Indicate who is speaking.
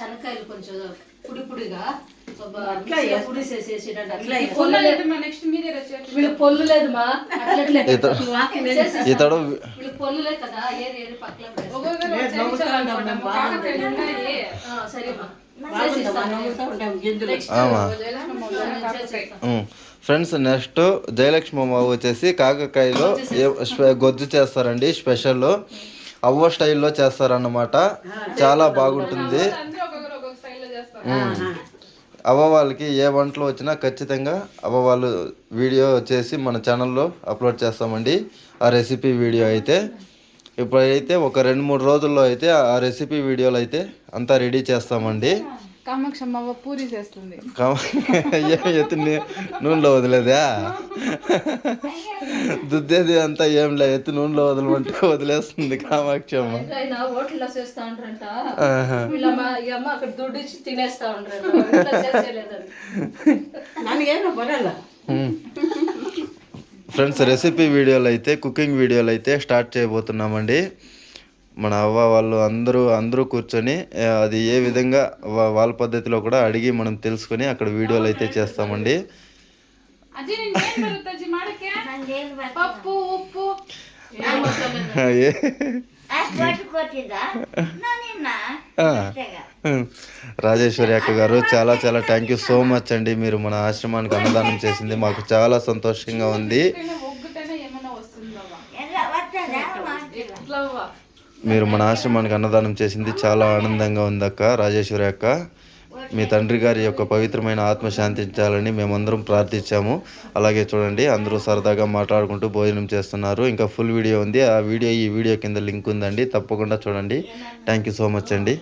Speaker 1: శనక్కాయలు కొంచెం పొడి పొడిగా. పొల్లు లేదు.
Speaker 2: అంటే మా నెక్స్ట్ మీరే రెసిపీ
Speaker 1: వీళ్ళకి పొల్లు లేదు మా అట్లట్లే.
Speaker 3: ఇతడు
Speaker 1: పొల్లు లేదు కదా పక్కన.
Speaker 3: ఫ్రెండ్స్ నెక్స్ట్ జయలక్ష్మి అమ్మ వచ్చేసి కాకరకాయలో ఏ- స్పె- గొజ్జు చేస్తారండి స్పెషల్ అవ్వ స్టైల్లో చేస్తారన్నమాట. చాలా బాగుంటుంది. అవ్వ వాళ్ళకి ఏ వంటలు వచ్చినా ఖచ్చితంగా అవ్వ వాళ్ళు వీడియో చేసి మన ఛానల్లో అప్లోడ్ చేస్తామండి. ఆ రెసిపీ వీడియో అయితే. ఇప్పుడైతే ఒక రెండు మూడు రోజుల్లో అయితే ఆ రెసిపీ వీడియోలు అయితే అంతా రెడీ చేస్తామండి.
Speaker 2: కామాక్షమ్మ పూరి చేస్తుంది.
Speaker 3: ఎత్తుని నూనెలో వదిలేదా? దుద్దేది అంతా ఏం లే ఎత్తు నూనెలో వదలమంటే వదిలేస్తుంది
Speaker 1: కామాక్షమ్మ. హోటల్లో చేస్తా ఉంటారంట అమ్మ అక్కడ దుడ్డు ఇచ్చి తినేస్తా ఉంటారు
Speaker 3: ఫ్రెండ్స్ రెసిపీ వీడియోలు అయితే కుకింగ్ వీడియోలు అయితే స్టార్ట్ చేయబోతున్నామండి. మన అవ్వ వాళ్ళు అందరూ అందరూ కూర్చొని అది ఏ విధంగా వాళ్ళ పద్ధతిలో కూడా అడిగి మనం తెలుసుకొని అక్కడ వీడియోలు అయితే చేస్తామండి. రాజేశ్వరి అక్క గారు చాలా చాలా థ్యాంక్ యూ సో మచ్ అండి. మీరు మన ఆశ్రమానికి అన్నదానం చేసింది. మాకు చాలా సంతోషంగా ఉంది. మీరు మన ఆశ్రమానికి అన్నదానం చేసింది చాలా ఆనందంగా ఉంది అక్క రాజేశ్వరి అక్క. మీ తండ్రి గారి యొక్క పవిత్రమైన ఆత్మ శాంతించాలని మేమందరం ప్రార్థించాము. అలాగే చూడండి అందరూ సరదాగా మాట్లాడుకుంటూ భోజనం చేస్తున్నారు. ఇంకా ఫుల్ వీడియో ఉంది. ఆ వీడియో ఈ వీడియో కింద లింక్ ఉందండి. తప్పకుండా చూడండి. థ్యాంక్ యూ సో మచ్ అండి.